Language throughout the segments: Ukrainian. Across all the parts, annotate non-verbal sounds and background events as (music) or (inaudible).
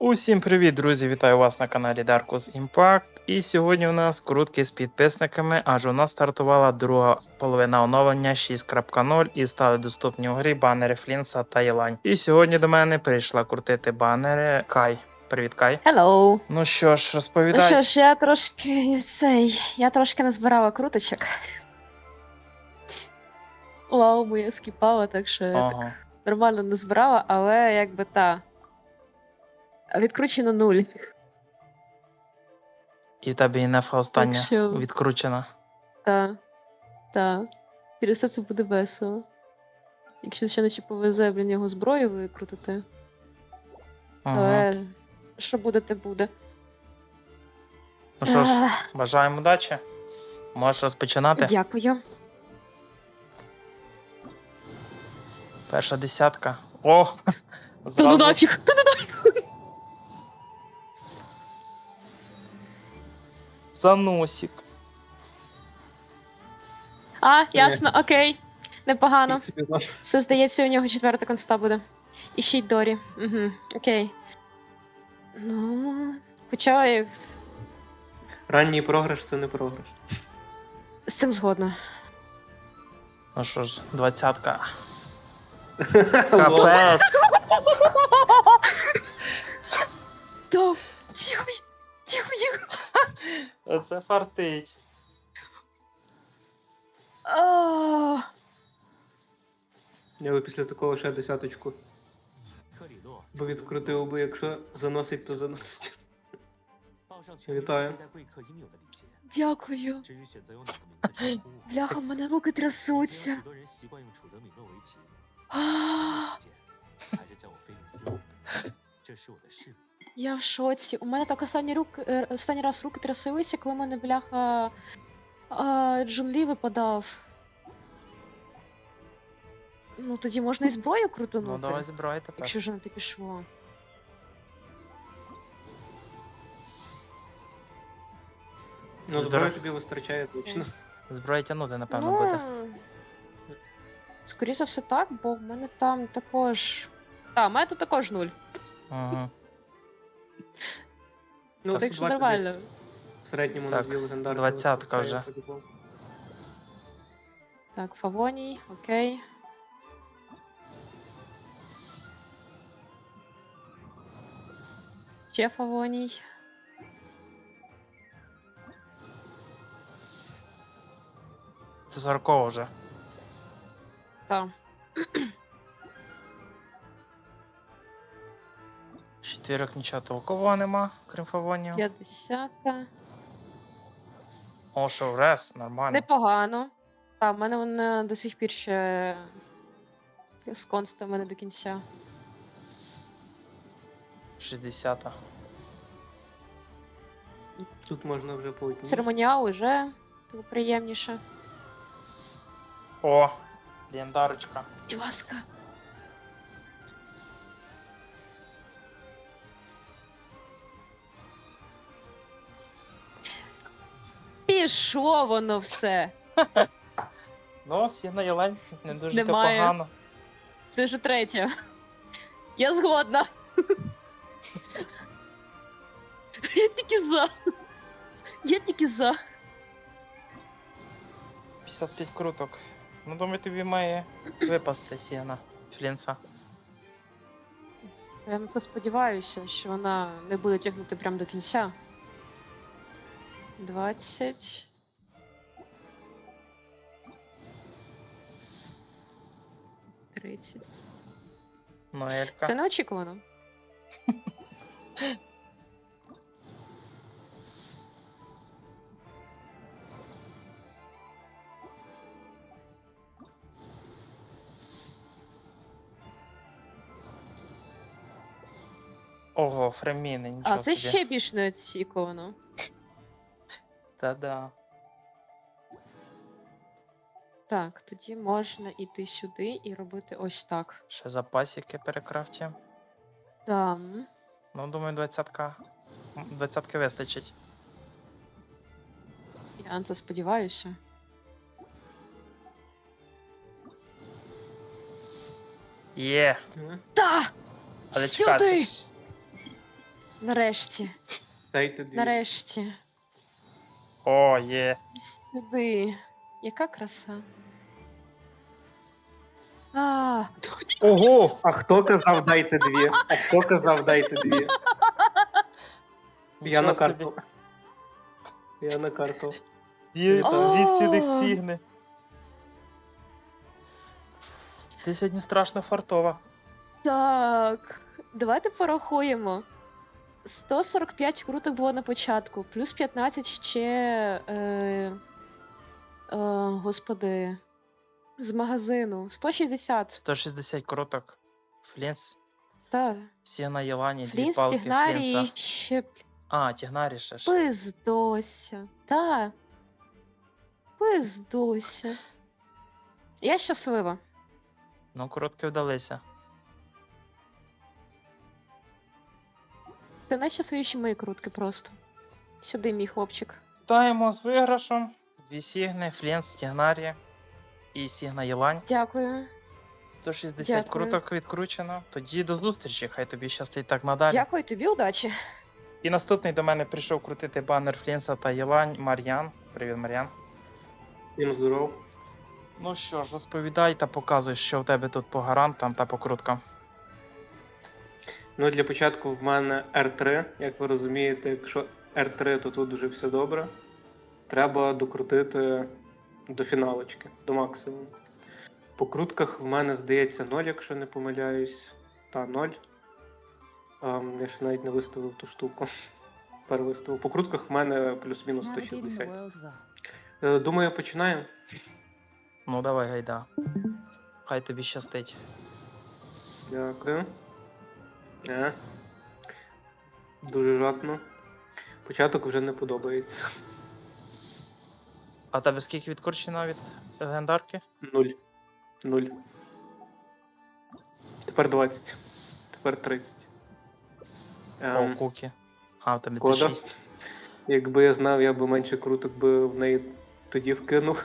Усім привіт, друзі! Вітаю вас на каналі Darkus Impact. І сьогодні у нас короткі з підписниками, адже у нас стартувала друга половина оновлення 6.0 і стали доступні у грі банери Флінса та Єлань. І сьогодні до мене прийшла крутити банери Кай. Привіт, Кай. Hello. Ну що ж, Ну що ж, я трошки цей. Я трошки назбирала круточок. Вау, моя скіпала, так що я так Ага. нормально назбирала, але якби та. Відкручено нуль. І в тебе інефа остання Так що- відкручена. Та. Та. Через це це буде весело. Якщо ще наче повезе, блін, його зброю викрутити. Ага. Але що буде, те буде. Ну що ж, бажаємо удачі. Можеш розпочинати. Дякую. Перша десятка. О! (laughs) Ну Зразу! Та ну нафіг! Заносик. А, ясно, окей. Непогано. Це здається, у нього четверта конста буде. І ще й Дорі. Угу, окей. Ну. Хоча Ранній програш це не програш. з цим згодна. Ну що ж, двадцятка. (laughs) Капець. (laughs) Оце фартить. А, Я би після такого ще десяточку. Бо відкрутив би, якщо заносить, то заносить. Вітаю. Дякую. Бляха, в мене руки трясуться. Я в шоці. У мене так останній рук, е, останній раз руки трясилися, коли мене бляха а, Джун випадав. Ну, тоді можна і зброю крутанути. Ну давай збирай тепер. Якщо вже на те пішло. Ну, Збирай. зброю тобі вистачає точно. Зброю тягнути, напевно, ну, буде. Скоріше все так, бо в мене там також. Так, в мене тут також нуль. Угу. Ну, так що 120 нормально. десь в середньому Так, на дві двадцятка вже. Так, Фавоній, окей. Ще Фавоній. Це 40 вже. Так. (clears throat) Четвірок нічого толкового нема, крім фавонів. 50. О, шоурес, нормально. Непогано. Так, в мене вона до сих пір ще з констами не до кінця. 60. Тут можна вже по. Церемоніал уже типу, приємніше. О, легендарочка. Будь ласка. Пішло воно все. Ну, всі на Єлень не дуже то Немає. погано. Це вже третє. Я згодна. Я тільки за. Я тільки за. 55 круток. Ну, думаю, тобі має випасти сіна Флінса. Я на це сподіваюся, що вона не буде тягнути прямо до кінця. 20. Тридцять. Ноелька. Це неочікувано. Ого, фреміни, нічого А це собі. ще більш неочікувано. Та-да. Так, тоді можна іти сюди і робити ось так. Ще запасики перекрафті. Там. Ну, думаю, 20-ка. вистачить. Я на це сподіваюся. Є. Та! Але ж Нарешті. Дайте дві. Нарешті. О, є. Сюди. Яка краса. А, Ого! А хто казав дайте дві? А хто казав дайте дві? Я Нічого на собі. карту. Я на карту. Дві, О! дві цілих сігни. Ти сьогодні страшно фартова. так. Давайте порахуємо. 145 круток було на початку, плюс 15 ще. Е, е, господи. З магазину. 160. 160 кроток. Флінс, Так. сігна Єлані, дві Флінс, палки Тігнарій, Флінса. ще А, Тігнарі ще ж. Пиздося. Та. Пиздося. Я щаслива. Ну, короткі вдалися. Це найщасливіші мої крутки просто. Сюди, мій хлопчик. Вітаємо з виграшем. Дві сігни, Флінс, Тігнарі і сігна Єлань. Дякую. 160 Дякую. круток відкручено. Тоді до зустрічі, хай тобі щастить так надалі. Дякую тобі, удачі. І наступний до мене прийшов крутити банер Флінса та Єлань Мар'ян. Привіт, Мар'ян. Всім здоров. Ну що ж, розповідай та показуй, що в тебе тут по гарантам та по круткам. Ну, для початку в мене R3. Як ви розумієте, якщо R3, то тут вже все добре. Треба докрутити до фіналочки, до максимуму. По крутках в мене здається 0, якщо не помиляюсь. Та 0. Ем, я ще навіть не виставив ту штуку. (laughs) Перевиставив. По крутках в мене плюс-мінус 160. Е, Думаю, починаємо. Ну давай, гайда. Хай тобі щастить. Дякую. Е. Дуже жадно. Початок вже не подобається. А тебе скільки відкручено від легендарки? Нуль. Нуль. Тепер 20. Тепер 30. О, Ем, куки. А, в тебе це кода. 6. Якби я знав, я би менше круток би в неї тоді вкинув.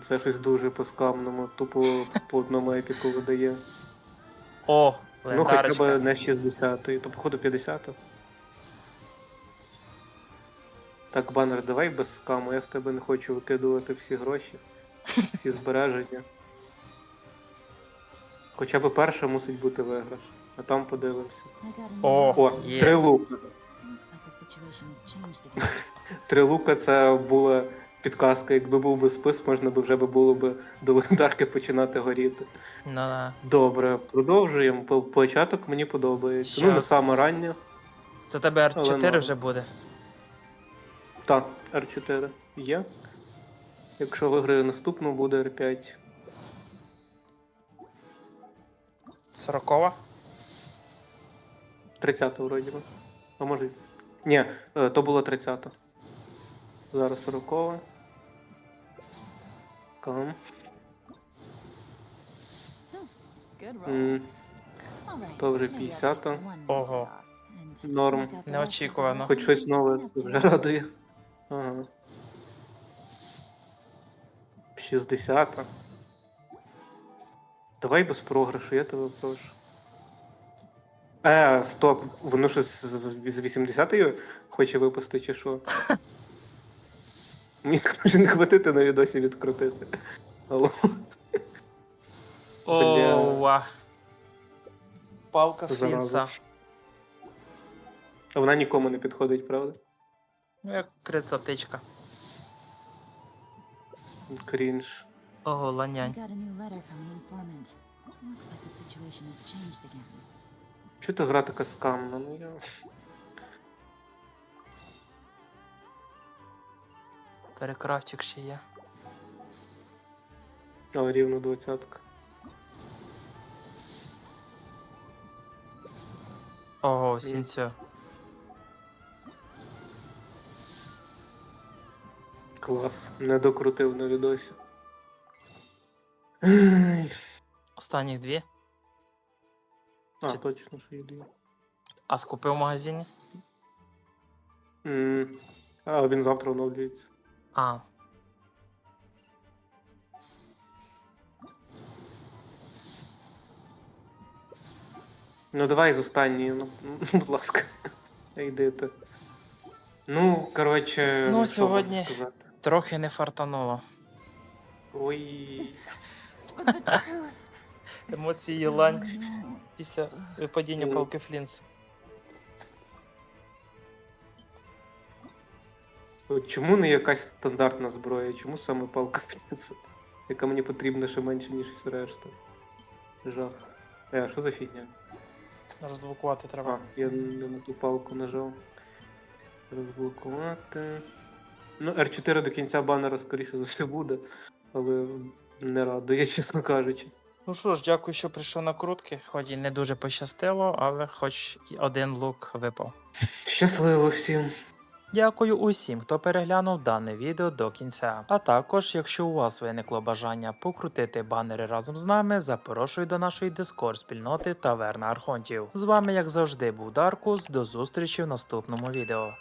Це щось дуже по-скамному, тупо по одному епіку видає. О, Ну, хоча легендарочка. не 60 то походу 50 Так, банер, давай без скаму, я в тебе не хочу викидувати всі гроші, всі збереження. Хоча б перша мусить бути виграш, а там подивимося. О, О, Є. три лука. Три лука це була підказка. Якби був би спис, можна би вже було б до легендарки починати горіти. Ну, да. Добре, продовжуємо. Початок мені подобається. Ну, не саме раннє. Це тебе R4 норм. вже буде. Так, R4 є. Якщо виграю наступну, буде R5. 40 30 вроді би. А може. Ні, е, то було 30. Зараз 40. М, То вже 50. Ого. Норм. Неочікувано. Хоч щось нове, це вже радує. Ага. 60. Давай без програшу, я тебе прошу. Е, стоп, воно щось з 80-ї хоче випустити, чи що? (laughs) Мені скаже не хватити на відосі відкрутити. Алло. Ова. Палка. Флінса. А вона нікому не підходить, правда? Ну, як крицатичка. Крінж. Ого, ланянь. Чого та гра така скамна? Ну я. Перекрафтик ще є. Але рівно двадцятка. Ого, сінцю. Клас. Не докрутив на відосі. Останніх дві. А, Чи- точно, що є дві. А скупив в магазині? М, А, він завтра оновлюється. А. Ну давай з останньої, ну, (laughs) будь ласка. Йди ти. Ну, коротше, Ну, що сьогодні- сказати. Трохи не фартануло. Ой. Емоції лань після випадіння палки Флінс. Чому не якась стандартна зброя? Чому саме палка Флінса? Яка мені потрібна ще менше, ніж все решта. Жах. Е, а що за фігня? Розблокувати А, треба. я не на ту палку нажав. Розблокувати. Ну, R4 до кінця банера, скоріше за все, буде, але не радує, (laughs) чесно кажучи. Ну що ж, дякую, що прийшов на крутки. Хоч і не дуже пощастило, але хоч один лук випав. Щасливо всім! Дякую усім, хто переглянув дане відео до кінця. А також, якщо у вас виникло бажання покрутити банери разом з нами, запрошую до нашої дискорд спільноти Таверна Архонтів. З вами, як завжди, був Даркус. До зустрічі в наступному відео.